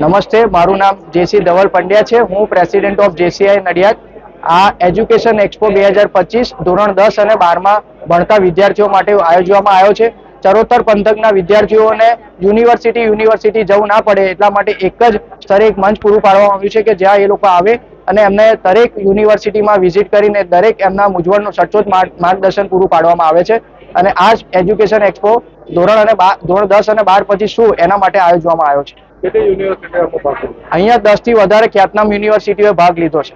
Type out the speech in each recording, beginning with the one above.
નમસ્તે, મારું નામ જેસી ધવલ પંડ્યા છે. હું પ્રેસિડેન્ટ ઓફ જેસીઆઈ નડિયાદ. આ એજ્યુકેશન એક્સપો બે હજાર પચીસ ધોરણ દસ અને બારમાં ભણતા વિદ્યાર્થીઓ માટે આયોજવામાં આવ્યો છે. ચરોતર પંથકના વિદ્યાર્થીઓને યુનિવર્સિટી યુનિવર્સિટી જવું ના પડે એટલા માટે એક જ સ્તરે એક મંચ પૂરું પાડવામાં આવ્યું છે કે જ્યાં એ લોકો આવે અને એમને દરેક યુનિવર્સિટીમાં વિઝિટ કરીને દરેક એમના મૂંઝવણનું સચોટ માર્ગ- માર્ગદર્શન પૂરું પાડવામાં આવે છે. અને આ એજ્યુકેશન એક્સપો ધોરણ અને ધોરણ દસ અને બાર પછી શું? એના માટે આયોજવામાં આવ્યો છે? અહીંયા દસથી વધારે ખ્યાતનામ યુનિવર્સિટીઓએ ભાગ લીધો છે.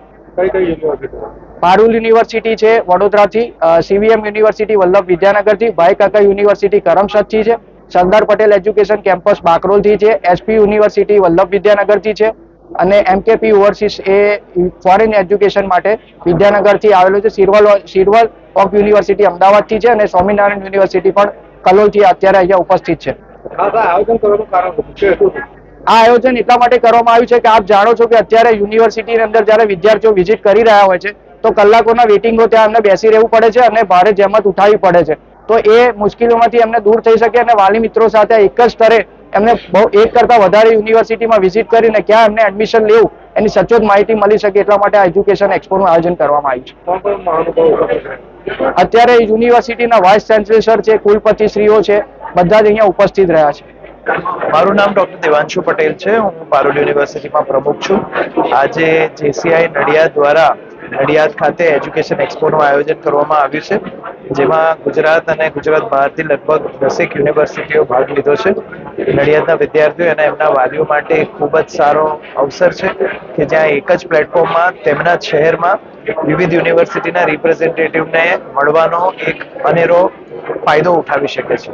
પારુલ યુનિવર્સિટી છે વડોદરાથી સીવીએમ યુનિવર્સિટી વલ્લભ વિદ્યાનગરથી ભાઈ કાકા યુનિવર્સિટી કરમસદથી છે સરદાર પટેલ એજ્યુકેશન કેમ્પસ બાકરોલથી છે એસપી યુનિવર્સિટી વલ્લભ વિદ્યાનગરથી છે અને એમકેપી ઓવરસીસ એ ફોરેન એજ્યુકેશન માટે વિદ્યાનગરથી આવેલું છે સિરવલ સિરવલ ઓફ યુનિવર્સિટી અમદાવાદથી છે અને સ્વામિનારાયણ યુનિવર્સિટી પણ કલોલથી અત્યારે અહીંયા ઉપસ્થિત છે. આ આયોજન એટલા માટે કરવામાં આવ્યું છે કે આપ જાણો છો કે અત્યારે યુનિવર્સિટીની અંદર જ્યારે વિદ્યાર્થીઓ વિઝિટ કરી રહ્યા હોય છે તો કલાકોના વેટિંગો ત્યાં એમને બેસી રહેવું પડે છે અને ભારે જહેમત ઉઠાવવી પડે છે. તો એ મુશ્કેલીઓમાંથી એમને દૂર થઈ શકે અને વાલી મિત્રો સાથે એક જ સ્તરે એમને બહુ એક કરતા વધારે યુનિવર્સિટીમાં વિઝિટ કરીને ક્યાં એમને એડમિશન લેવું એની સચોટ માહિતી મળી શકે એટલા માટે આ એજ્યુકેશન એક્સપોનું આયોજન કરવામાં આવ્યું છે. કોણ કોણ મહાનુભાવો ઉપસ્થિત છે? અત્યારે યુનિવર્સિટીના વાઇસ ચાન્સેલર છે કુલપતિશ્રીઓ છે બધા જ અહીંયા ઉપસ્થિત રહ્યા છે. મારું નામ ડોક્ટર દેવાંશુ પટેલ છે. હું પારુલ યુનિવર્સિટીમાં પ્રમુખ છું. આજે જેસીઆઈ નડિયાદ દ્વારા નડિયાદ ખાતે એજ્યુકેશન એક્સપોનું આયોજન કરવામાં આવ્યું છે, જેમાં ગુજરાત અને ગુજરાત બહારથી લગભગ દસેક યુનિવર્સિટીઓ ભાગ લીધો છે. નડિયાદના વિદ્યાર્થીઓ અને એમના વાલીઓ માટે ખૂબ જ સારો અવસર છે કે જ્યાં એક જ પ્લેટફોર્મમાં તેમના શહેરમાં વિવિધ યુનિવર્સિટીના રિપ્રેઝેન્ટેટિવને મળવાનો એક અનેરો ફાયદો ઉઠાવી શકે છે.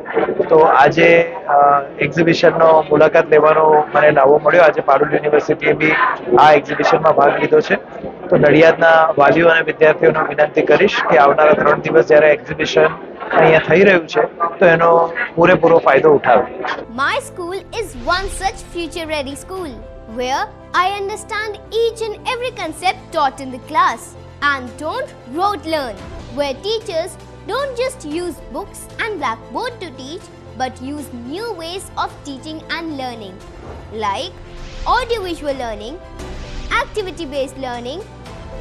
તો આજે એક્ઝિબિશનનો મુલાકાત લેવાનો મને લાવો મળ્યો. આજે પારુલ યુનિવર્સિટીએ બી આ એક્ઝિબિશનમાં ભાગ લીધો છે. તો નડિયાદના વાલીઓ અને વિદ્યાર્થીઓને વિનંતી કરીશ કે આવનારા ત્રણ દિવસ જ્યારે એક્ઝિબિશન અહીંયા થઈ રહ્યું છે તો એનો પૂરેપૂરો ફાયદો ઉઠાવે My school is one such future ready school where I understand each and every concept taught in the class and don't rote learn, where teachers don't just use books and blackboard to teach but use new ways of teaching and learning like audiovisual learning, activity based learning,